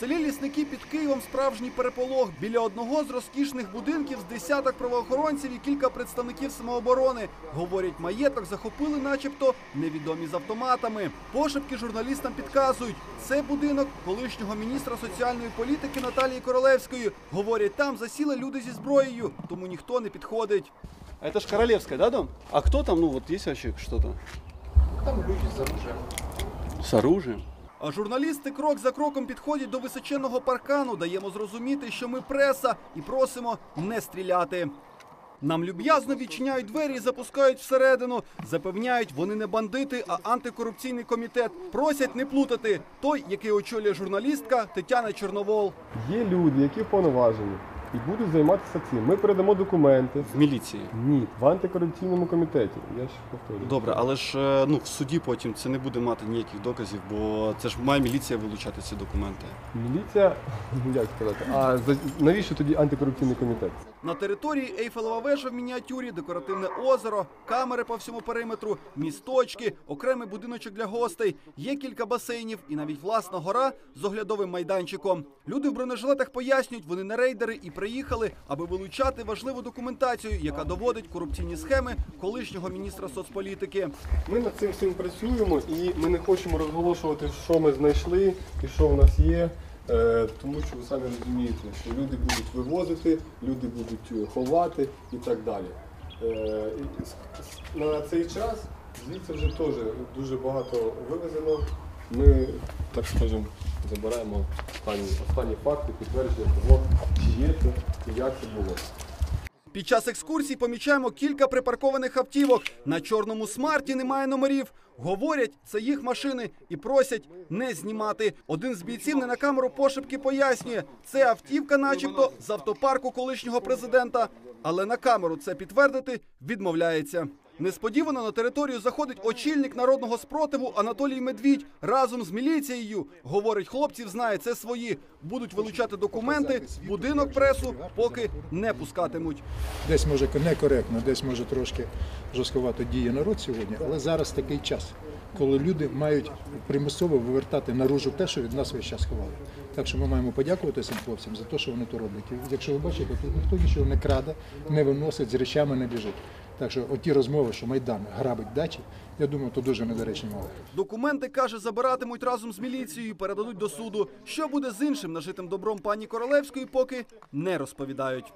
селі Лісники під Києвом справжній переполох. Біля одного з розкішних будинків з десяток правоохоронців і кілька представників самооборони. Говорять, маєток захопили, начебто, невідомі з автоматами. Пошепки журналістам підказують, це будинок колишнього міністра соціальної політики Наталії Королевської. Говорять, там засіли люди зі зброєю, тому ніхто не підходить. А это ж Королевская, да, дом? А кто там, ну вот есть вообще что-то? Там люди с оружием. С оружием? А журналісти крок за кроком підходять до височенного паркану. Даємо зрозуміти, що ми преса, і просимо не стріляти. Нам люб'язно відчиняють двері і запускають всередину. Запевняють, вони не бандити, а антикорупційний комітет. Просять не плутати той, який очолює журналістка Тетяна Чорновол. Є люди, які вповноважені і будуть займатися цим. Ми передамо документи. В міліції. Ні, в антикорупційному комітеті. Я ще повторюю. Добре, але ж е, ну в суді потім це не буде мати ніяких доказів, бо це ж має міліція вилучати ці документи. Міліція, як сказати, а за- навіщо тоді антикорупційний комітет? На території Ейфелева вежа в мініатюрі, декоративне озеро, камери по всьому периметру, місточки, окремий будиночок для гостей. Є кілька басейнів і навіть власна гора з оглядовим майданчиком. Люди в бронежилетах пояснюють, вони не рейдери і приїхали, аби вилучати важливу документацію, яка доводить корупційні схеми колишнього міністра соцполітики. Ми над цим всім працюємо і ми не хочемо розголошувати, що ми знайшли і що в нас є. е, Тому що ви самі розумієте, що люди будуть вивозити, люди будуть ховати і так далі. Е, На цей час звідси вже теж дуже багато вивезено. Ми, так скажемо, забираємо останні, останні факти, підтвердження того, чи є це і як це було. Під час екскурсій помічаємо кілька припаркованих автівок. На чорному смарті немає номерів. Говорять, це їх машини і просять не знімати. Один з бійців не на камеру пошепки пояснює, це автівка, начебто, з автопарку колишнього президента. Але на камеру це підтвердити відмовляється. Несподівано на територію заходить очільник народного спротиву Анатолій Медвідь разом з міліцією. Говорить, хлопців знає, це свої. Будуть вилучати документи, будинок пресу поки не пускатимуть. Десь може некоректно, десь може трошки жорсткувато діє народ сьогодні, але зараз такий час, коли люди мають примусово вивертати наружу те, що від нас весь час ховали. Так що ми маємо подякувати цим хлопцям за те, що вони то роблять. Якщо ви бачите, тут ніхто нічого не краде, не виносить, з речами не біжить. Так що оті розмови, що Майдан грабить дачі, я думаю, то дуже недоречні мови. Документи каже, забиратимуть разом з міліцією передадуть до суду. Що буде з іншим нажитим добром пані Королевської, поки не розповідають.